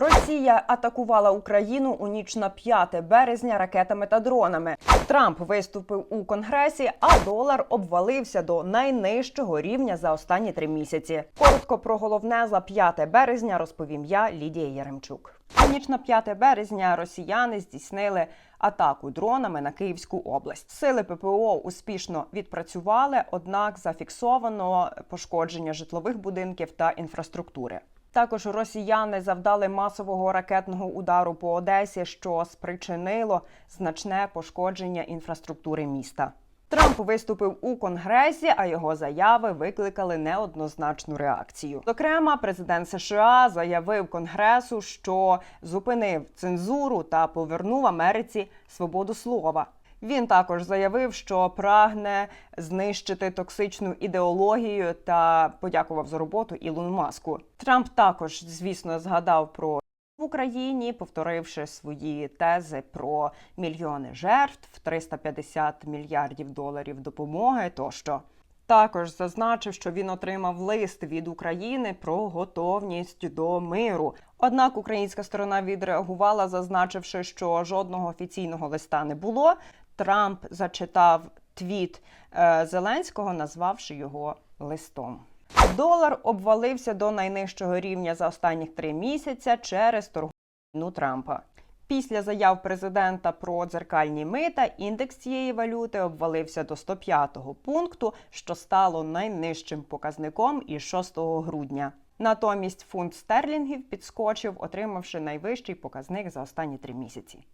Росія атакувала Україну у ніч на 5 березня ракетами та дронами. Трамп виступив у конгресі, а долар обвалився до найнижчого рівня за останні три місяці. Коротко про головне за 5 березня розповім я, Лідія Яремчук. У ніч на 5 березня росіяни здійснили атаку дронами на Київську область. Сили ППО успішно відпрацювали, однак зафіксовано пошкодження житлових будинків та інфраструктури. Також росіяни завдали масового ракетного удару по Одесі, що спричинило значне пошкодження інфраструктури міста. Трамп виступив у конгресі, а його заяви викликали неоднозначну реакцію. Зокрема, президент США заявив конгресу, що зупинив цензуру та повернув Америці свободу слова. Він також заявив, що прагне знищити токсичну ідеологію та подякував за роботу Ілону Маску. Трамп також, звісно, згадав про в Україні, повторивши свої тези про мільйони жертв, 350 мільярдів доларів допомоги тощо. Також зазначив, що він отримав лист від України про готовність до миру. Однак українська сторона відреагувала, зазначивши, що жодного офіційного листа не було. Трамп зачитав твіт е, Зеленського, назвавши його листом. Долар обвалився до найнижчого рівня за останніх три місяця через торговину Трампа. Після заяв президента про дзеркальні мита індекс цієї валюти обвалився до 105-го пункту, що стало найнижчим показником із 6 грудня. Натомість фунт стерлінгів підскочив, отримавши найвищий показник за останні три місяці.